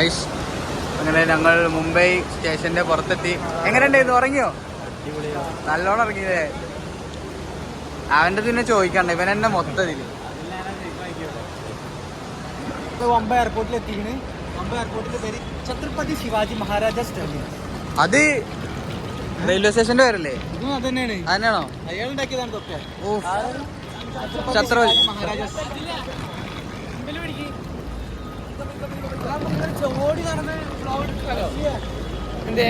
Guys അങ്ങനെ ഞങ്ങൾ മുംബൈ സ്റ്റേഷന്റെ പുറത്തെത്തി. എങ്ങനെയുണ്ടായിരുന്നു ഉറങ്ങിയോ? നല്ലോണം ഇറങ്ങിയില്ലേ അവന്റെ പിന്നെ ചോദിക്കണ്ട. ഇവൻ എന്നെ മൊത്തത്തിൽ എയർപോർട്ടിൽ എത്തിക്കണ്. മുംബൈ എയർപോർട്ടിൽ പേര് ഛത്രപതി ശിവാജി മഹാരാജ അത് റെയിൽവേ സ്റ്റേഷന്റെ പേരല്ലേ? അതന്നെയാണ് അത് തന്നെയാണ് അതന്നെയാണോ. അയാൾ ഉണ്ടാക്കിയതാണ് തൊക്കെ ഓ ഛത്രപതി. മഹാരാജ എന്തേ?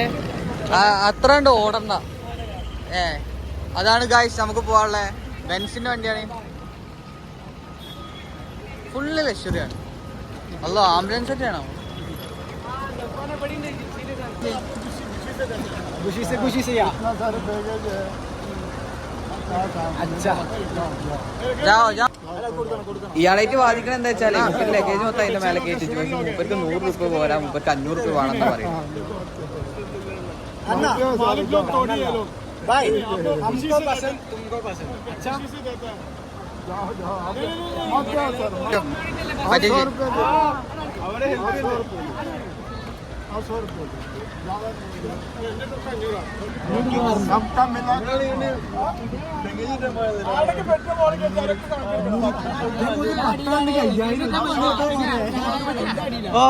അത്ര ഉണ്ട് ഓടണ്ട. ഏ അതാണ് ഗായ്സ് നമുക്ക് പോവാനുള്ളത് ബെൻസിന്റെ വണ്ടിയാണ്. ഫുള്ള് ലക്ഷറിയാണ് അല്ലോ ആംബുലൻസ് ഒക്കെയാണോ? ഖുഷി ഖുഷി ചെയ്യാം. ഇയാളായിട്ട് വാദിക്കണ എന്താ വെച്ചാല് മുപ്പര് ലഗേജ് മൊത്തം അതിന്റെ മേലെ കയറ്റിച്ചു പക്ഷെ മുപ്പർക്ക് നൂറ് രൂപ പോരാ മുപ്പർക്ക് അഞ്ഞൂറ് രൂപ വേണമെന്ന് പറയും अन्ना भाई हमको पसंद तुमको पसंद अच्छा പറ്റിച്ച്. ഓ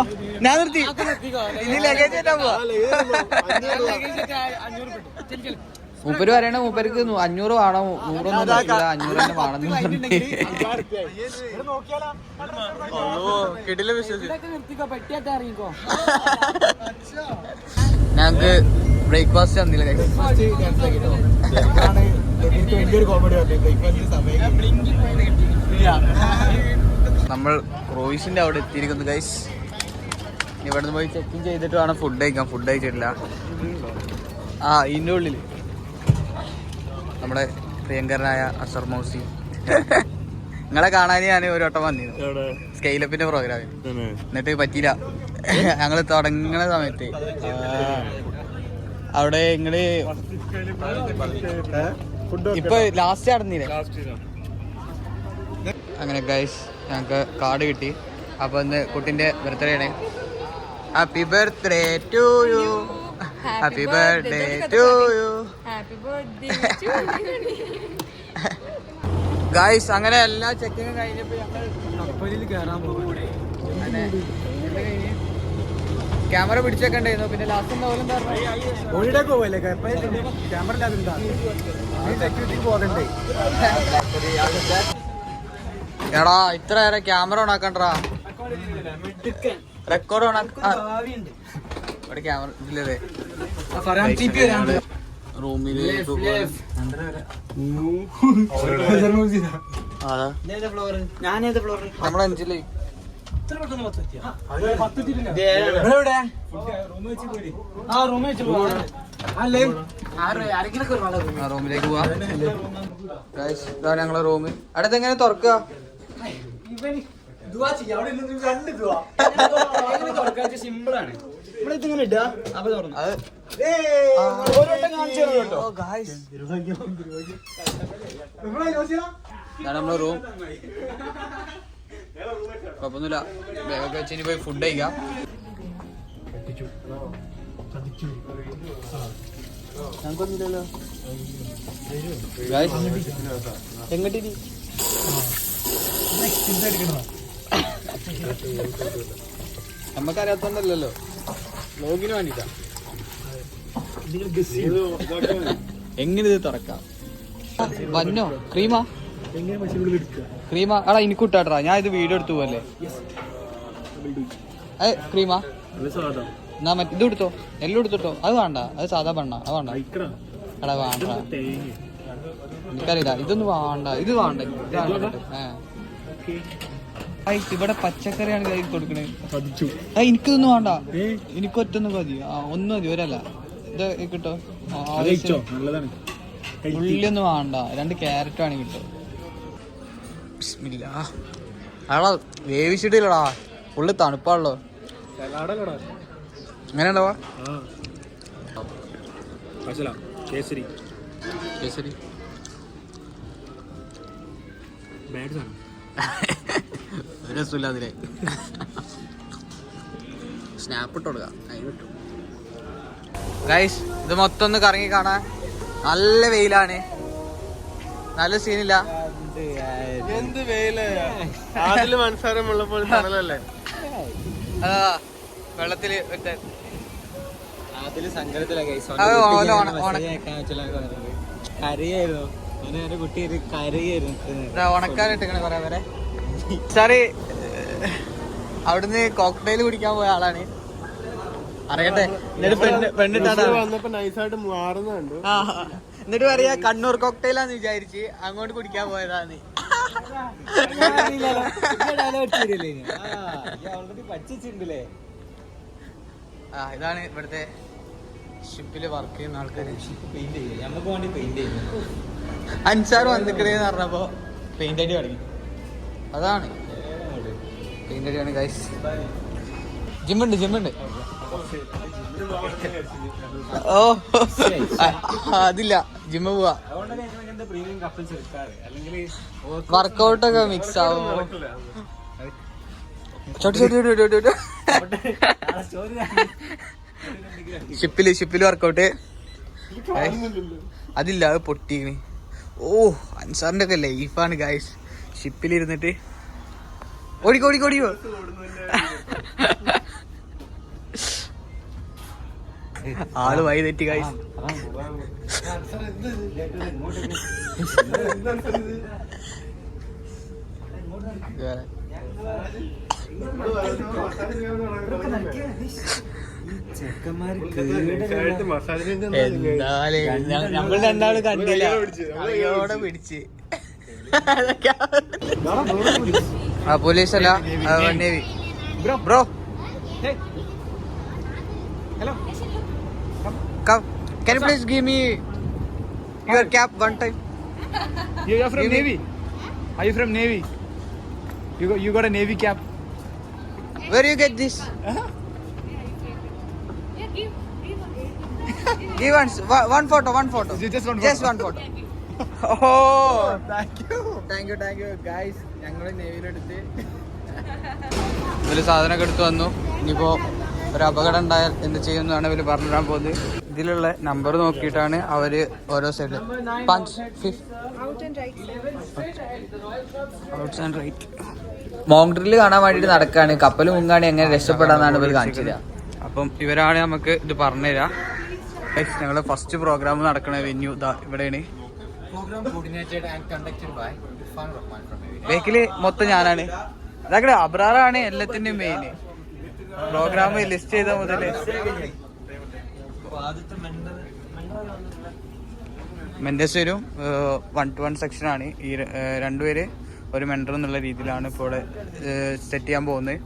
ഞാൻ നിർത്തി. ഇനി ലഗേജ് ആയിട്ടാ പോവാ. മൂപ്പര് പറയണ മൂപ്പർക്ക് അഞ്ഞൂറ് വേണം. നൂറൊന്നും അഞ്ഞൂറ് തന്നെ വേണം കിടില വിശ്വസിച്ചു. ഞങ്ങക്ക് ബ്രേക്ക്ഫാസ്റ്റ് തന്നില്ല നമ്മൾ റോയിസിന്റെ അവിടെ എത്തിയിരിക്കുന്നു ഗൈസ് ഇവിടുന്ന് പോയി ചെക്ക് ഇൻ ചെയ്തിട്ട് വേണം ഫുഡ് കഴിക്കാൻ. ഫുഡ് കഴിച്ചിട്ടില്ല. ആ ഇതിന്റെ ഉള്ളിൽ നമ്മുടെ പ്രിയങ്കരനായ അസർ മൗസി. നിങ്ങളെ കാണാൻ ഞാൻ ഒരു വട്ടം വന്നിരുന്നു. സ്കെയിലപ്പിന്റെ പ്രോഗ്രാമിൽ എന്നിട്ട് പറ്റിയില്ല. ഞങ്ങൾ തുടങ്ങുന്ന സമയത്ത്. അവിടെ നിങ്ങൾ ഇപ്പൊ ലാസ്റ്റ് നടന്നില്ലേ? അങ്ങനെ ഗൈസ് ഞങ്ങൾക്ക് കാർഡ് കിട്ടി. അപ്പൊ ഇന്ന് കുട്ടിന്റെ ബർത്ത്ഡേ ആണ്. Happy birthday to you happy birthday to you happy birthday guys അങ്ങനെ എല്ലാ ചെക്കിങ്ങും കഴിഞ്ഞപ്പോ ഞങ്ങൾ കപ്പലിൽ കയറാൻ ക്യാമറ പിടിച്ചേക്കണ്ടായിരുന്നു പിന്നെ ലാസ്റ്റ് എന്താ പോവല്ലേ? ക്യാമറ എടാ ഇത്ര നേരം ക്യാമറ ഓൺ ആക്കണ്ടാ റെക്കോർഡ് ഓൺ ഇവിടെ ക്യാമറ ഇല്ലേ ഫറാം ടി പി വരാൻ റൂമിൽ ഞാനേത് ഫ്ലോർ നമ്മളെ അഞ്ചിൽ. റൂമിലേക്ക് പോവാ. ഞങ്ങളെ റൂം അടുത്ത് എങ്ങനെ തുറക്കുക സിമ്പിൾ ആണ്. ഇവിടെ ഇതിങ്ങനെ ഇടുക അപ്പൊ തുറന്നു. അത് ഓരോട്ടം കാണിച്ചു തരണം കേട്ടോ. ഓ, guys. ഇതാണ് നമ്മളെ റൂം കുഴപ്പമൊന്നുമില്ല. ബാഗൊക്കെ വെച്ച് ഇനി പോയി ഫുഡ് കഴിക്കാം. ഞങ്ങൾക്കൊന്നുമില്ലല്ലോ. Guys, എങ്ങോട്ടിരി? നമുക്കറിയാത്തോണ്ടല്ലോ ലോഗിന് വേണ്ടിട്ടാ എങ്ങനെ ഇത് തുറക്കാം? വന്നോ? ക്രീമാ? ക്രീമാ? എടാ എനിക്ക് വിട്ടാട്ടാ ഞാൻ ഇത് വീഡിയോ എടുത്തു പോവല്ലേ ഏ ക്രീമാ? എന്നാ മറ്റേ ഇത് എടുത്തോ? എല്ലാം എടുത്തിട്ടോ? അത് വേണ്ട. അത് സാധാ പെണ്ണ അത് വേണ്ട. എടാ വേണ്ട. എനിക്കറിയില്ല. ഇതൊന്നും വേണ്ട. ഇത് വേണ്ട. ഇത് വേണ്ട. ഏ. ആ, ഇവിടെ പച്ചക്കറിയാണ് കയ്യിൽ കൊടുക്കണേ. ആ എനിക്കിതൊന്നും വേണ്ട. എനിക്ക് ഒറ്റൊന്നും മതി. ആ ഒന്നും മതി ഒരല്ല. ഇത് കിട്ടോ? ഉള്ളിയൊന്നും വേണ്ട. രണ്ട് ക്യാരറ്റ് ആണ് കിട്ടോ അടാ വേവിച്ചിട്ടില്ലടാ. ഉള്ളി തണുപ്പാണല്ലോ. അങ്ങനെയുണ്ടോ കേസരി. കേസരി. ബാഡ് സാധനം രസമില്ല അതിലെ സ്നാപ്പ് ഇട്ട് കൊടുക്കാം അതിന് കിട്ടും ഗൈസ് ഇത് മൊത്തം ഒന്ന് കറങ്ങി കാണാൻ നല്ല വെയിലാണ് നല്ല സീനില്ല എന്ത് വെയിൽ അതിൽ മനസ്സാരം ഉള്ളപ്പോൾ തണലല്ലേ വെള്ളത്തിൽ. അതിൽ സങ്കടത്തിലാ guys. അത് അവന്റെ ഓണ- ഓണ- അയക്കാൻ വെച്ചുള്ള പറഞ്ഞത്. കരയായിരുന്നു അവന്റെ കുട്ടി ഒരു സാറ് അവിടുന്ന് കോക്ടെയിൽ കുടിക്കാൻ പോയ ആളാണ്. അറിയട്ടെ എന്നിട്ട് പെണ്ണ് പെണ്ണിട്ടാണ് തൃശ്ശൂർ വന്നപ്പോ നൈസായിട്ട് മാറുന്നുണ്ട്. എന്നിട്ട് പറയാ കണ്ണൂർ കോക്ടെയിലാന്ന് വിചാരിച്ച് അങ്ങോട്ട് കുടിക്കാൻ ആ ഇതാണ് ഇവിടുത്തെ ഷിപ്പിൽ വർക്ക് ചെയ്യുന്ന ആൾക്കാര്. പെയിന്റ് ചെയ്യും. നമുക്ക് വേണ്ടി പെയിന്റ് ചെയ്യും. അഞ്ചാറ് വന്നിക്കണേന്ന് പറഞ്ഞപ്പോ പെയിന്റ് അടി തുടങ്ങി. അതാണ്. ജിമ്മുണ്ട് ജിമ്മുണ്ട്. ഓ അതില്ല. ജിമ്മ് പോവാ. വർക്കൗട്ടൊക്കെ മിക്സ് ആവും. ഷിപ്പിൽ ഷിപ്പിൽ വർക്കൗട്ട് അതില്ല അത് പൊട്ടിക്കണ് ഓ അൻസാറിന്റെ ഒക്കെ ലൈഫാണ് ഗായ്സ് ഷിപ്പിലിരുന്നിട്ട്. ഓടിക്കോ ഓടിക്കോ ഓടിക്കോ. ആൾ വഴി തെറ്റി കായ് നൈസായിട്ട് ഞങ്ങൾ രണ്ടാളും കണ്ടില്ല. പിടിച്ച്. പോലീസ് അല്ല navy bro hello come can you please give me your cap one time You are from Give me- Navy? Are you from Navy? You got, you got a Navy cap? where you get this give one one photo one photo Ju- just one just photo. one photo Oh ഞങ്ങൾ നേവിയിലെടുത്ത് ഒരു സാധനമൊക്കെ എടുത്തു വന്നു. ഇനിയിപ്പോ ഒരു അപകടം ഉണ്ടായാൽ എന്ത് ചെയ്യുമെന്നാണ് ഇവർ പറഞ്ഞു തരാൻ പോകുന്നത്. ഇതിലുള്ള നമ്പർ നോക്കിയിട്ടാണ് അവർ ഓരോ സൈഡിൽ പഞ്ച് ഔട്ട് ആൻഡ് റൈറ്റ് മോങ് ഡ്രില്ല് കാണാൻ വേണ്ടിട്ട് നടക്കാണ്. കപ്പൽ മുങ്ങാണ് എങ്ങനെ രക്ഷപ്പെടാന്നാണ് ഇവർ കാണിച്ചത്. അപ്പം ഇവരാണ് നമുക്ക് ഇത് പറഞ്ഞുതരാം. ഞങ്ങളുടെ ഫസ്റ്റ് പ്രോഗ്രാം നടക്കണ വെന്യൂ ഇതാ ഇവിടെയാണ് programme coordinated and conducted by Irfan Rahman from ബേക്കിൽ മൊത്തം ഞാനാണ്. ഇതാക്കടെ അബ്രാറാണ് എല്ലാത്തിന്റെയും മെയിൻ പ്രോഗ്രാം ലിസ്റ്റ് ചെയ്ത മുതൽ. മെന്റസ് വരും വൺ ടു വൺ സെക്ഷനാണ് ആണ്. ഈ ര- ഏഹ് രണ്ടുപേര് ഒരു മെൻഡർ എന്നുള്ള രീതിയിലാണ് ഇപ്പോൾ ഇവിടെ സെറ്റ് ചെയ്യാൻ പോകുന്നത്.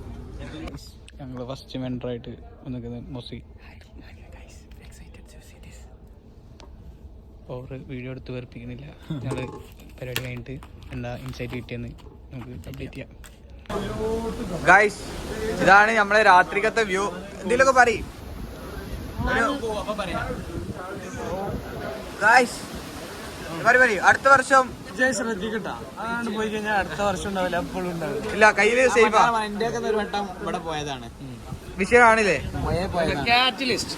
ഞങ്ങൾ ഫസ്റ്റ് മെന്റർ ആയിട്ട് നിൽക്കുന്നത് മൊസി. ഓവർ വീഡിയോ എടുത്ത് വേർപ്പിക്കുന്നില്ല ഞങ്ങൾ പരിപാടി കഴിഞ്ഞിട്ട് എന്താ ഇൻസൈറ്റ് കിട്ടിയെന്ന് നമുക്ക് അപ്ഡേറ്റ് ചെയ്യാം. ഗൈസ് ഇതാണ് നമ്മളെ രാത്രിക്കത്തെ വ്യൂ എന്തെങ്കിലുമൊക്കെ പറയും. പറയും അടുത്ത വർഷം വിജയ് ശ്രദ്ധിക്കട്ടാ. അതാണ് പോയി കഴിഞ്ഞാൽ അടുത്ത വർഷം ഉണ്ടാവില്ല എപ്പോഴും ഉണ്ടാവില്ല. ഇല്ല കയ്യിൽ സേഫാ എന്റെ ഒക്കെ ഒരു വട്ടം ഇവിടെ പോയതാണ്. വിഷയമാണില്ലേ? കാറ്റലിസ്റ്റ്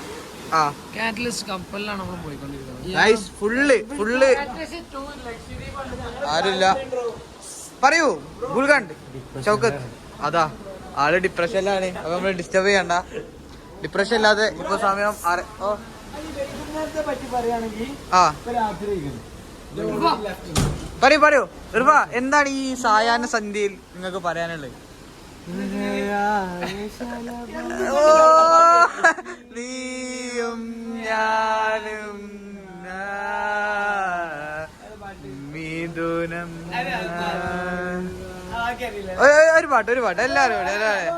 ആ. കാറ്റലിസ്റ്റ് കപ്പലിലാണ് നമ്മൾ പോയിക്കൊണ്ടിരിക്കുന്നത്. ഗൈസ് ഫുള്ള് ഫുള്ള് ആരുമില്ല. പറയൂ ഗുൽഗണ്ട് ചൗക്കത്ത്. അതാ ആൾ ഡിപ്രഷനിലാണ് അപ്പൊ നമ്മൾ ഡിസ്റ്റർബ് ചെയ്യണ്ട. ഡിപ്രഷൻ ഇല്ലാതെ ഇപ്പൊ സമയം ആ. രാത്രി പറയൂ പറയൂ. ഇർഫ എന്താണ് ഈ സായാഹ്ന സന്ധ്യയിൽ നിങ്ങൾക്ക് പറയാനുള്ളത്? ഓ, നീയും ഞാനും മിഥുനം ഒരു പാട്ട് ഒരു പാട്ട്. എല്ലാരും കൂടെ, ഏയ്,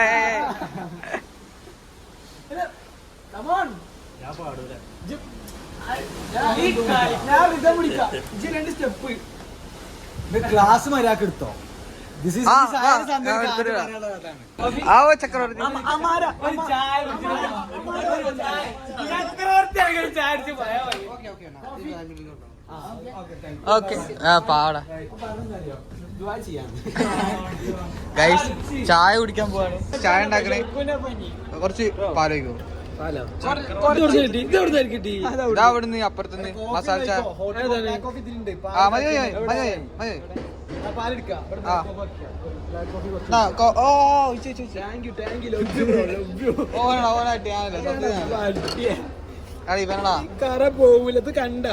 ഏയ്. ക്ലാസ് മര്യാദ എടുത്തോ? ദിസ് ആ, ആ, ഞാൻ എടുത്തിട്ട് വരാം. ആ ഓ ചക്രവർത്തി. ഓക്കെ ആ പാടാ. ഗൈസ് ചായ കുടിക്കാൻ പോവാണ്. ചായ ഉണ്ടാക്കണേ. കുറച്ച് പാലോ ഇതാ അവിടുന്ന്. അപ്പുറത്തുനിന്ന് മസാല ചായ. ആ മതി മതി മതി മതി. കറ പോവില്ലത് കണ്ട.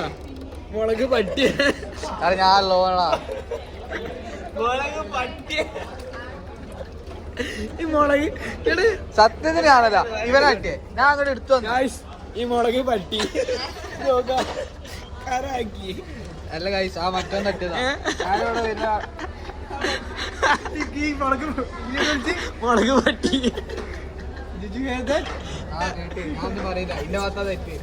മുളക് പട്ടിയ. ഞാനല്ല. മുളക് പട്ടിയ. ഈ മുളക് സത്യത്തിന് ആണല്ല ഇവനാട്ടിയെ ഞാൻ അങ്ങോട്ട് എടുത്തു ഈ മുളക് പട്ടി. കറാക്കി അല്ല ഗൈസ് ആ മറ്റോ തട്ടിയതാ? ഞാനിവിടെ മുളക് പട്ടി ആ കേട്ട്. ഞാനൊന്നും പറയില്ല. ഇന്റെ ഭാഗത്താ തെറ്റ്.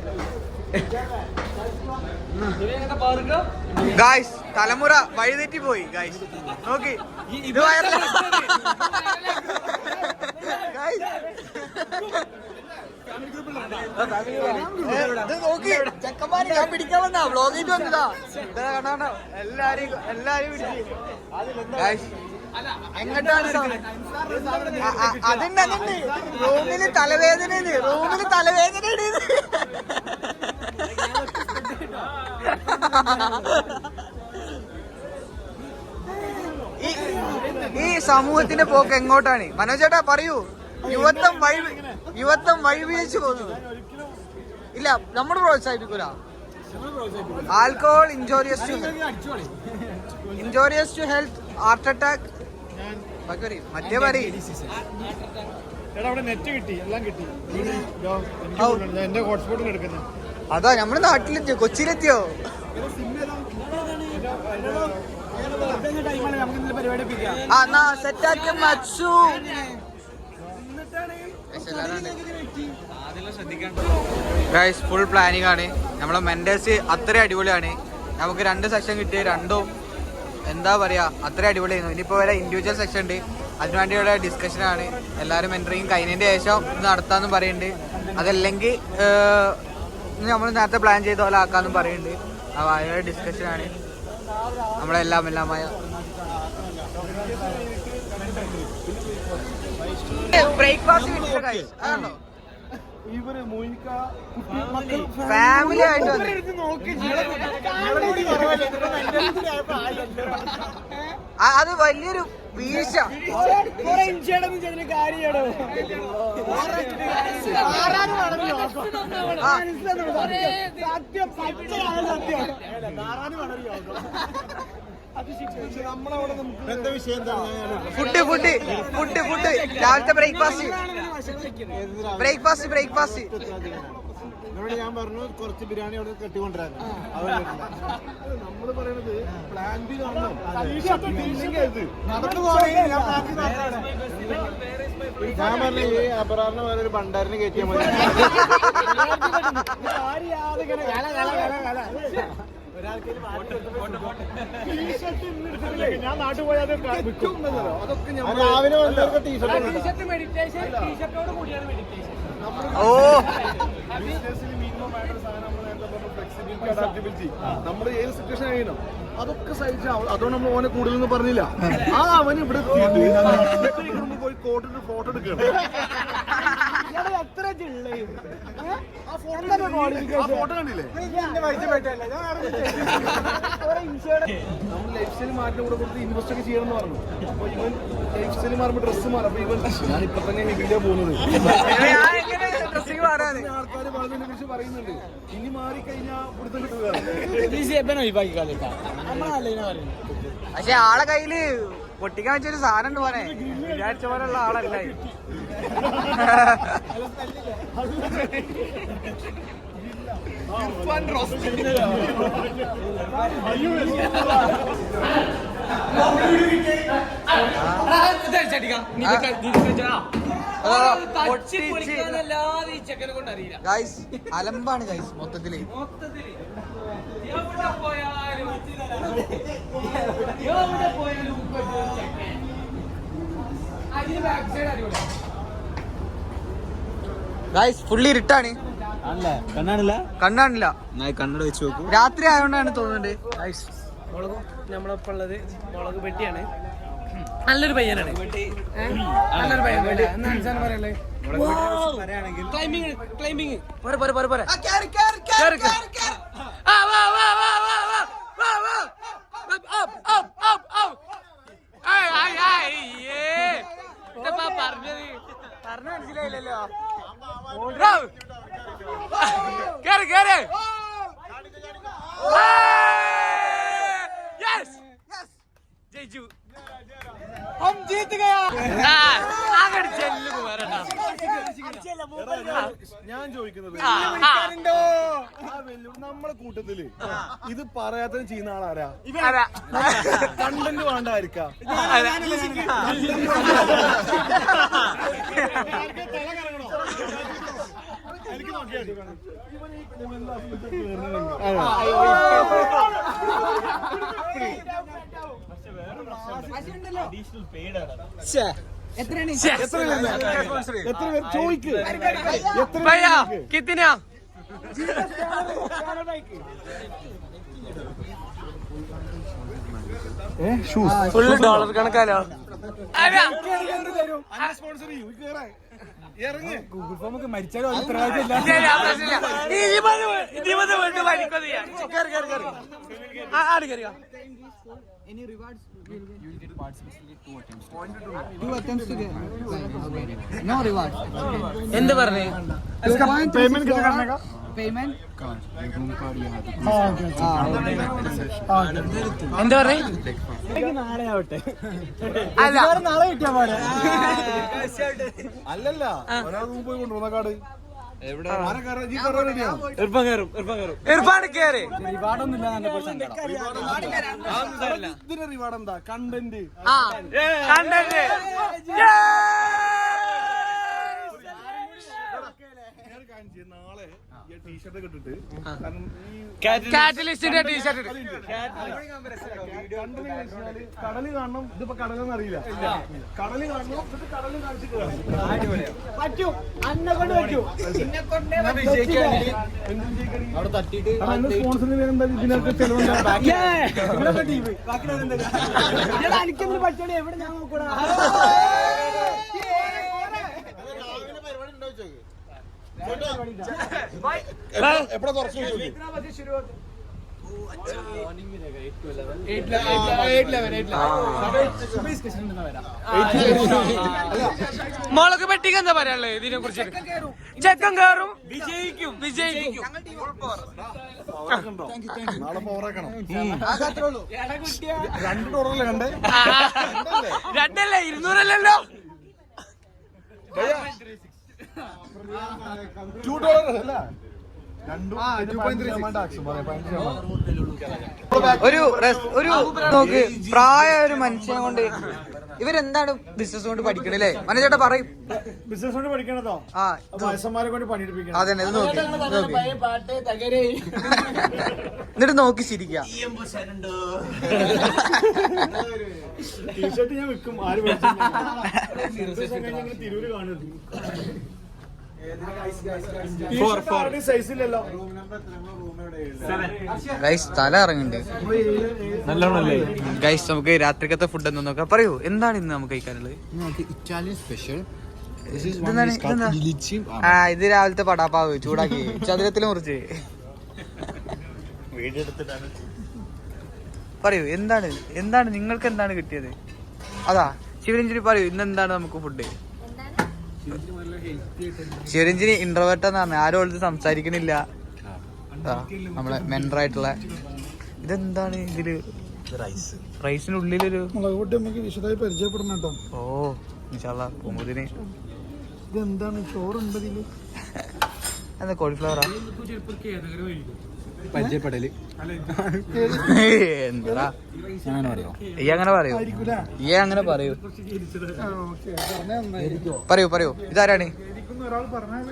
ഗായ്സ് തലമുറ വഴിതെറ്റി പോയി ഗായ്സ് നോക്കി. ഇത് വയറല്ല നോക്കി ചെക്കന്മാര് ഞാൻ പിടിക്കാൻ വന്നാ കണ്ടോ എങ്ങോട്ടാണ് റൂമിൽ തലവേദന റൂമിൽ തലവേദന ഈ സമൂഹത്തിന്റെ പോക്ക് എങ്ങോട്ടാണ്? മനോജേട്ടാ പറയൂ. യുവത്വം വഴി യുവത്വം വഴിവിഴിച്ചു പോകുന്നത്. ഇല്ല നമ്മൾ പ്രോത്സാഹിപ്പിക്കൂല. Alcohol injurious to injurious to health heart attack. മറ്റേ പറയും. എടാ അവിടെ നെറ്റ് കിട്ടി എല്ലാം കിട്ടി. ഔ. എന്റെ ഹോട്ട്സ്പോട്ടിൽ എടുക്കുന്നത് അതാ നമ്മുടെ നാട്ടിലെത്തിയോ? കൊച്ചിയിലെത്തിയോ? ആ എന്നാ സെറ്റാക്കി മച്ചു. ഗൈസ് ഫുൾ പ്ലാനിങ് ആണ്. നമ്മളെ മെൻഡേഴ്സ് അത്ര അടിപൊളിയാണ്. നമുക്ക് രണ്ട് സെക്ഷൻ കിട്ടിയ രണ്ടും എന്താ പറയാ അത്ര അടിപൊളിയായിരുന്നു. ഇനിയിപ്പോ വരെ ഇൻഡിവിജ്വൽ സെക്ഷൻ ഉണ്ട്. അതിനുവേണ്ടിയുള്ള ഡിസ്കഷൻ ആണ്. എല്ലാവരും എൻട്രിങ് കഴിഞ്ഞതിന്റെ ശേഷം ഇത് നടത്താന്ന് പറയുന്നുണ്ട് അതല്ലെങ്കിൽ നമ്മൾ നേരത്തെ പ്ലാൻ ചെയ്ത പോലെ ആക്കാന്നും പറയുന്നുണ്ട് അപ്പൊ അതിനുള്ള ഡിസ്കഷൻ ആണ്. നമ്മളെല്ലാം എല്ലാമായ ഇവർ ഫാമിലി ആയിട്ട് അത് വലിയൊരു വീഴ്ച. Food food food food. രാവിലത്തെ ബ്രേക്ക്ഫാസ്റ്റ്. Breakfast breakfast. എന്നോട് ഞാൻ പറഞ്ഞു കുറച്ച് ബിരിയാണി അവിടെ കെട്ടിക്കൊണ്ടിരുന്നു നമ്മൾ പറയണത് പ്ലാൻ ബി കാണണം ഞാൻ പറഞ്ഞു ഈ വേറെ ഒരു ഭണ്ടാരിനെ കയറ്റിയാൽ മതി. ഞാൻ നാട്ടിൽ പോയാൽ അതൊക്കെ ടീഷർട്ടോട് കൂടിയാണ് ടീഷർട്ട് ഓ. നമ്മൾ ഏത് സിറ്റുവേഷൻ കഴിയണം അതൊക്കെ സഹിച്ച അതുകൊണ്ട് നമ്മൾ ഓനെ കൂടുതലൊന്നും പറഞ്ഞില്ല. ആ അവൻ ഇവിടെ പോയി കോട്ടിട്ട് ഫോട്ടോ എടുക്കണം? ആ ഫോട്ടോ കണ്ടില്ലേ? നമ്മൾ ലൈഫ് സ്റ്റൈൽ മാറ്റം കൂടെ കൊടുത്ത് ഇൻവെസ്റ്റ് ഒക്കെ ചെയ്യണം എന്ന് പറഞ്ഞു. അപ്പൊ ഇവൻ ലൈഫ് സ്റ്റൈൽ മാറുമ്പോൾ ഡ്രസ്സ് മാറും. അപ്പൊ ഇവൻ ഞാൻ ഇപ്പൊ തന്നെ ഇതിന്റെ പോകുന്നത്. ആൾക്കാർ വളവിനെ കുറിച്ച് പറയുന്നുണ്ട്. ഇനി മാറിക്കഴിഞ്ഞാൽ പിടുത്തം കിട്ടുകയാണ് പക്ഷെ ആളെ കയ്യിൽ പൊട്ടിക്കാൻ വെച്ചൊരു സാധനം ഉണ്ട് പോനെ വിചാരിച്ച പോലുള്ള ആളല്ല ഇത്. ഗൈസ് അലമ്പാണ് ഗൈസ് മൊത്തത്തിൽ. ഗൈസ് ഫുള്ളി ഇരുട്ടാണ്. കണ്ണാണില്ല? കണ്ണാണില്ല. കണ്ണട വെച്ച് നോക്കൂ. രാത്രി ആയതുകൊണ്ടാണ് തോന്നുന്നുണ്ട്. ഗൈസ് നമ്മളൊപ്പം ഉള്ളത് മുളക് പെട്ടിയാണ്. നല്ലൊരു പയ്യനാണ്? നല്ലൊരു പയ്യൻ. ക്ലൈംബിങ് ക്ലൈംബിങ് പോരെ പോരെ പോരെ പോരെ. ആ, വാ, വാ, വാ, വാ, വാ, വാ, വാ. Up, up, up, up. ആയ്, ആയ്, ആയ്, ഏ. ഇതെപ്പാ പറഞ്ഞത്? പറഞ്ഞ മനസ്സിലായില്ലല്ലോ. കേറ് കേറ്. യെസ് ജയിച്ചു. हम जीत गया അങ്ങോട്ട് ചെല്ലു പോരട്ടാ ഞാൻ ചോദിക്കുന്നത് ആ, ആ. ആ വെല്ലു നമ്മളെ കൂട്ടത്തില് ഇത് പറയാത്ത ചെയ്യുന്ന ആളാരാ അതാ. കണ്ടന്റ് വേണ്ടായിരിക്കാം അതാ. ശ്ശെ. എത്ര കിത്തിനാ? Full dollar കണക്കാലോ. അതാ. സ്പോൺസർ ചെയ്യും കേറാ ഇറങ്ങ്. Google form ഒക്കെ മരിച്ചാലും അത് ഉത്തരവാദിത്തമില്ല. ശരിയാ, പ്രശ്നമില്ല. ഇരുപത് വേ- ഇരുപത് വേണ്ടി മരിക്കുന്നത് ഞാൻ. കേറ്, കേറ്, കേറ്. ആ, ആട് കേറിയോ? എന്ത് പറഞ്ഞു पेमेंट कैसे करने का എന്താ പറഞ്ഞു അല്ല നാളെ കിട്ടിയാ പാടെ അല്ലല്ല ഒരാൾ റൂം പോയി കൊണ്ടുവന്ന കാർഡ് ഇതിന്റെ റിവാർഡ് എന്താ? കണ്ടന്റ് ആ കണ്ടന്റ് നാളെ ഈ ടീഷർട്ട് കിട്ടിട്ട് കാരണം ഈ കാറ്റലിസ്റ്റിന്റെ ടീഷർട്ട് കടൽ കാണണം ഇതിപ്പോ കടലെന്ന് അറിയില്ല. കടൽ കാണണം എന്നിട്ട് കടൽ കാണിച്ചിട്ട് അവിടെ തട്ടിട്ട് സ്പോൺസറിന് പേരെന്താ? ഇതിനൊക്കെ ചെലവുണ്ടാ. എപ്പോഴാ തുറച്ചു മുളക് പെട്ടിക്ക് എന്താ പറയാനുള്ളത് ഇതിനെ കുറിച്ച്? ചെക്കൻ കയറും വിജയിക്കും. വിജയിക്കും. രണ്ടല്ലേ? ഇരുന്നൂറല്ലല്ലോ? ടു ഡോളർ അല്ല ഒരു ഒരു നോക്ക് പ്രായ ഒരു മനുഷ്യനെ കൊണ്ട് ഇവരെന്താണ് ബിസിനസ് കൊണ്ട് പഠിക്കണല്ലേ മനേജേട്ടാ പറയും. ബിസിനസ് കൊണ്ട് പഠിക്കണതോ? ആ വയസ്സന്മാരെ കൊണ്ട് പണിയെടുപ്പിക്കണം ഇത് നോക്കി. എന്നിട്ട് നോക്കി ചിരിക്കുക ടീഷർട്ട് ഞാൻ വിൽക്കും ആര് തിരൂര് കാണുന്നു ഗൈസ് തല ഇറങ്ങുന്നുണ്ട് ഗൈസ് നമുക്ക് രാത്രിക്കത്തെ ഫുഡ് എന്ന് നോക്കാം. പറയൂ എന്താണ് ഇന്ന് നമുക്ക് കഴിക്കാനുള്ളത്. ഇതെന്താണ് ഇതെന്താ? ആ ഇത് രാവിലത്തെ പടാപ്പാവ് ചൂടാക്കി. ചതുരത്തിൽ മുറിച്ച് പറയൂ എന്താണ്? എന്താണ് നിങ്ങൾക്ക് എന്താണ് കിട്ടിയത്? അതാ ശിവരഞ്ജലി പറയൂ ഇന്ന് എന്താണ് നമുക്ക് ഫുഡ് ശിവരഞ്ജിനി ഇന്റർവേർട്ട് എന്ന് പറഞ്ഞു. ആരും ഒളിച്ച് സംസാരിക്കണില്ല. നമ്മളെ മെൻഡറായിട്ടുള്ള ഇതെന്താണ് ഇതിൽ? റൈസ് റൈസിനുള്ളിലൊരു മുളക് പൊട്ടി നമുക്ക് വിശദമായി പരിചയപ്പെടണം കേട്ടോ. ഓ ഇൻഷാല്ലാ പൂമുദിന് ഇതെന്താണ്? ചോറുണ്ട് ഇതിൽ? എന്താ കോളിഫ്ലവറാ? പരിചയപ്പെടൽ. എന്താ ഞാൻ പറയോ? ഈ അങ്ങനെ പറയൂ. ഈ അങ്ങനെ പറയൂ. പറയൂ പറയൂ. ഇതാരാണ്?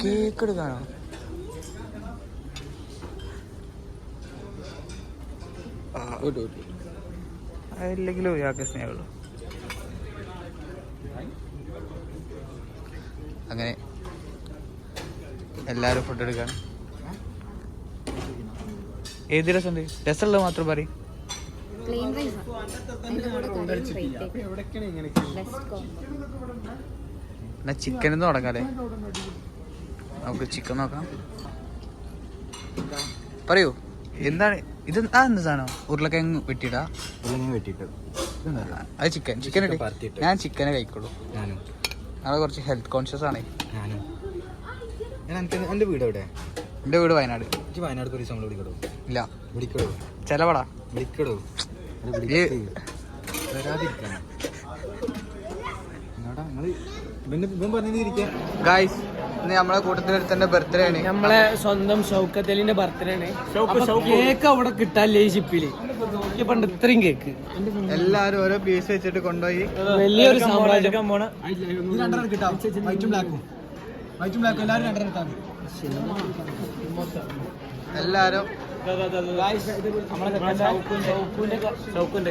കേക്ക് എടുക്കാനോ ഇല്ലെങ്കിലും ഇയാൾക്ക് സ്നേഹമുള്ളൂ. അങ്ങനെ എല്ലാരും ഫുഡ് എടുക്കാണ്. ഏത് രസമുണ്ട് രസമുള്ളത് മാത്രം പറയും. എന്നാ ചിക്കൻ എന്ന് തുടങ്ങാല്ലേ? നമുക്ക് ചിക്കൻ നോക്കാം. പറയൂ എന്താണ് ഇത് ആ എന്ത് സാധനം? ഉരുളക്കിഴങ്ങ് വെട്ടിയിടാ വെട്ടിട്ട് അത് ചിക്കൻ ചിക്കൻ ഞാൻ ചിക്കനെ കഴിക്കുള്ളൂ. ഞാനും. ഞങ്ങൾ കുറച്ച് ഹെൽത്ത് കോൺഷ്യസ് ആണേ. ഞാനും. എന്റെ വീട് എവിടെ എന്റെ വീട് വയനാട്. എനിക്ക് വയനാട് ഒരു നമ്മൾ വിളിക്കടോ ഇല്ല. വിളിക്കടോ ചെലവടാ. വിളിക്കടോ ഗായ്സ് ഇന്ന് നമ്മളെ കൂട്ടത്തിലൊരുത്തന്റെ ബർത്ത്ഡേ ആണ്. നമ്മളെ സ്വന്തം ഷൗക്കത്തലിന്റെ ബർത്ത്ഡേ ആണ്. കേക്ക് അവിടെ കിട്ടാല്ലേ ഈ ഷിപ്പിൽ പണ്ട് ഇത്രയും കേക്ക് എല്ലാരും ഓരോ പീസ് വെച്ചിട്ട് കൊണ്ടുപോയി. വലിയൊരു സാമ്രാജ്യം. പോണ എല്ലാരും അവിടെ കിട്ടാല്ലേ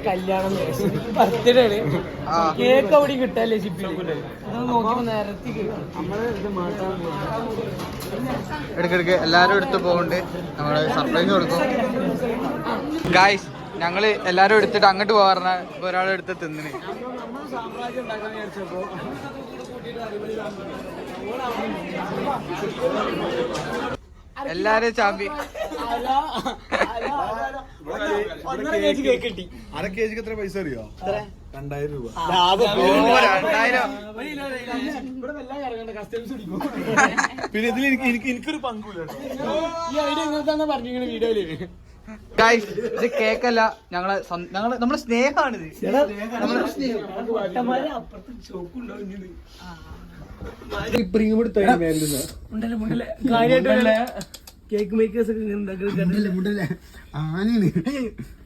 കല്യാണം. കേക്ക് മാറ്റാൻ എടുക്കെടുക്ക് എല്ലാരും എടുത്ത് പോകുന്നുണ്ട് നമ്മൾ സർപ്രൈസ് കൊടുക്കും. ഗായ്സ് ഞങ്ങൾ എല്ലാരും എടുത്തിട്ട് അങ്ങോട്ട് പോകാറ ഇപ്പൊ ഒരാളെടുത്ത് തിന്നിന്. എല്ലാരും ചാമ്പി. അര കെ ജിക്ക് എത്ര പൈസ അറിയോ? രണ്ടായിരം രൂപ. പിന്നെ ഇതിൽ എനിക്ക് എനിക്ക് എനിക്കൊരു പങ്കുമില്ല ഈ ഐഡിയ പറഞ്ഞിങ്ങനെ വീഡിയോയിൽ ഗായ്സ് ഇത് കേക്കല്ല. ഞങ്ങളെ നമ്മുടെ ഞങ്ങളെ നമ്മുടെ സ്നേഹമാണിത് കേക്ക് മേക്കേഴ്സ് ഒക്കെ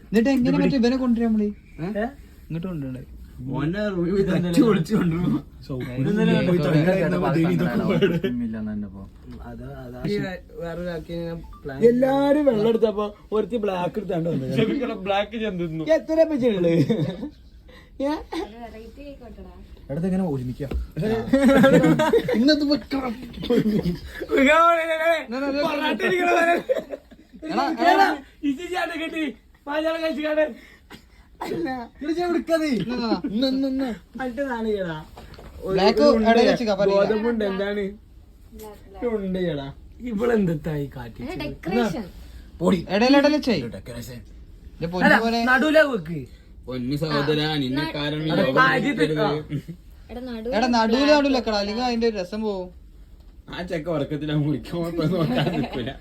എന്നിട്ട് എങ്ങനെ മറ്റേ ഇവനെ കൊണ്ടുവരാൻ നമ്മൾ ഇങ്ങോട്ട് കൊണ്ടുവരണ്ടേ എല്ലാരും വെള്ളം എടുത്തപ്പോ ഒരുത്തി ബ്ലാക്ക് എടുത്താണ്ട് വന്നത് ബ്ലാക്ക് എത്ര പറ്റുള്ളത് വെറൈറ്റി ഇങ്ങനെ ഒരുമിക്കാം. ഇന്നത് വെക്കണം. ഗോതമ്പുണ്ട് എന്താണ്? ഉണ്ട് ചേടാ ഇവളെന്തായി ഡെക്കറേഷൻ വെച്ചേ ഇത് സഹോദര നിന്നെ കാരണം ഈ എടാ നടു എടാ നടുവിൽ നടുവിൽ വെക്കടാ അല്ലെങ്കിൽ അതിന്റെ ഒരു രസം പോവും. ആ ചെക്ക ഉറക്കത്തിലാ മുറിക്കാൻ നോക്കാൻ നിൽക്കില്ല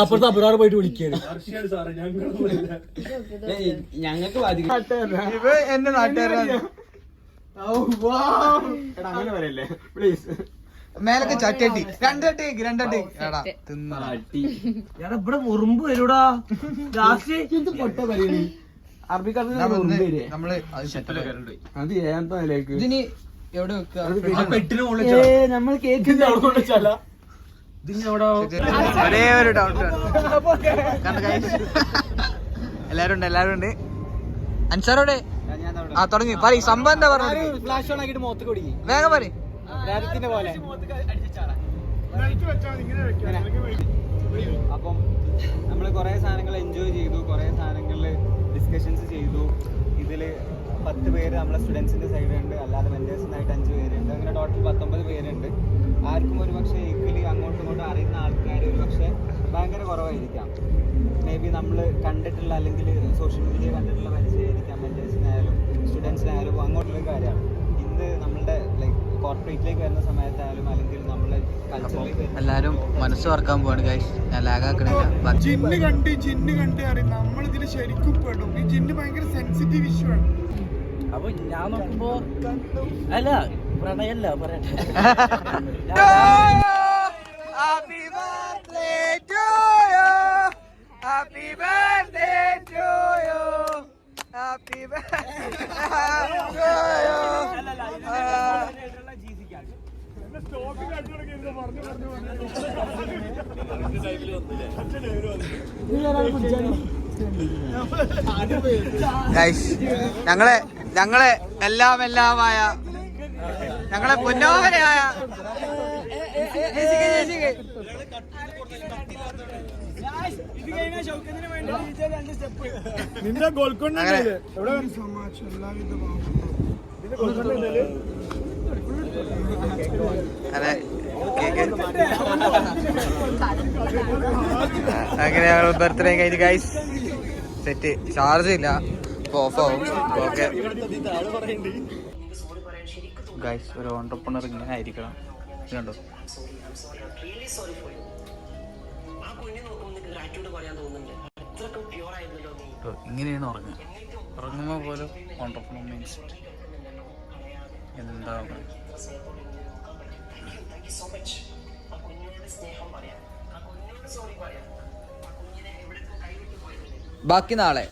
അപ്പുറത്ത് അപ്പുറം പോയിട്ട് വിളിക്കാണ് ഞങ്ങൾക്ക് ബാധിക്കും ഇവ എന്റെ നാട്ടുകാരാണ്. അങ്ങനെ പറയല്ലേ. പ്ലീസ് മേലൊക്കെ ചട്ടി രണ്ടട്ടി രണ്ടട്ടി എടാ തിന്ന എടാ ഇവിടെ ഉറുമ്പ് വരൂടാ. ലാസ്റ്റ് പൊട്ട നമ്മൾ അത് സെറ്റ് അത് ഏതാ നിലയ്ക്ക് ഇതിനി എവിടെ വെക്കുക? നമ്മൾ കേക്കിന്റെ അവിടെ കൊണ്ടുവച്ചാല ഒരേ ഒരു ഡൗട്ട് എല്ലാരും ഉണ്ട് എല്ലാരും ഉണ്ട് അൻസാറോടെ? ആ തുടങ്ങി. പറ സംഭവം എന്താ പറഞ്ഞു വേഗം പറ നേരത്തിന്റെ പോലെ. അപ്പം നമ്മൾ കുറേ സാധനങ്ങൾ എൻജോയ് ചെയ്തു കുറേ സാധനങ്ങളിൽ ഡിസ്കഷൻസ് ചെയ്തു. ഇതിൽ പത്ത് പേര് നമ്മളെ സ്റ്റുഡൻസിന്റെ സൈഡുണ്ട് അല്ലാതെ വെൻഡേഴ്സിനായിട്ട് അഞ്ച് പേരുണ്ട്. അങ്ങനെ ടോട്ടൽ പത്തൊമ്പത് പേരുണ്ട്. ആർക്കും ഒരു പക്ഷേ ഈക്വലി അങ്ങോട്ടും ഇങ്ങോട്ടും അറിയുന്ന ആൾക്കാർ ഒരു പക്ഷേ ഭയങ്കര കുറവായിരിക്കാം. മേ ബി നമ്മൾ കണ്ടിട്ടുള്ള അല്ലെങ്കിൽ സോഷ്യൽ മീഡിയ കണ്ടിട്ടുള്ള പരിചയമായിരിക്കാം വെൻഡേഴ്സിനായാലും സ്റ്റുഡൻസിനായാലും അങ്ങോട്ടുള്ള കാര്യമാണ്. ഇന്ന് നമ്മളുടെ ലൈക്ക് കോർപ്പറേറ്റിലേക്ക് വരുന്ന സമയത്തായാലും അല്ലെങ്കിൽ നമ്മളെ കൾച്ചറിലേക്ക് എല്ലാവരും എല്ലാരും മനസ്സ് വറക്കാൻ പോവാണ് ഗൈസ് ഞാൻ ലാഗാക്കണില്ല ജിന്ന് കണ്ട് ജിന്ന് കണ്ട് അറിയും. നമ്മൾ ഇതിൽ ശരിക്കും പെടും. ഈ ജിന്ന് ഭയങ്കര സെൻസിറ്റീവ് ഇഷ്യൂ ആണ്. അപ്പൊ ഞാൻ നോക്കുമ്പോ അല്ല പ്രണയല്ല പറയട്ടെ. Happy birthday to you. Happy birthday to you. Happy birthday to you. ഞങ്ങളെ ഞങ്ങളെ എല്ലാം എല്ലാമായ ഞങ്ങളെ പൊന്നോമനയായ. നിന്റെ ഗോൽക്കൊണ്ട അങ്ങനെ. എവിടെ നിന്റെ ഗോൽക്കൊണ്ട ഉണ്ടല്ലേ? അതെ അങ്ങനെ ഞങ്ങൾ ബർത്ത്ഡേ കഴിഞ്ഞ് ഗൈസ് സെറ്റ് ചാർജ് ഇല്ല. ഇപ്പൊ ഓഫ് ഓക്കെ ഗൈസ് ഒരു ഓണ്ടർപ്രണർ ഇങ്ങനെ ആയിരിക്കണം. കണ്ടോ ഇങ്ങനെയാണ് ഉറങ്ങുക. ഉറങ്ങുമ്പോൾ പോലും ഓണ്ടർപ്രണർ മീൻസ് എന്താ ബാക്കി നാളെ.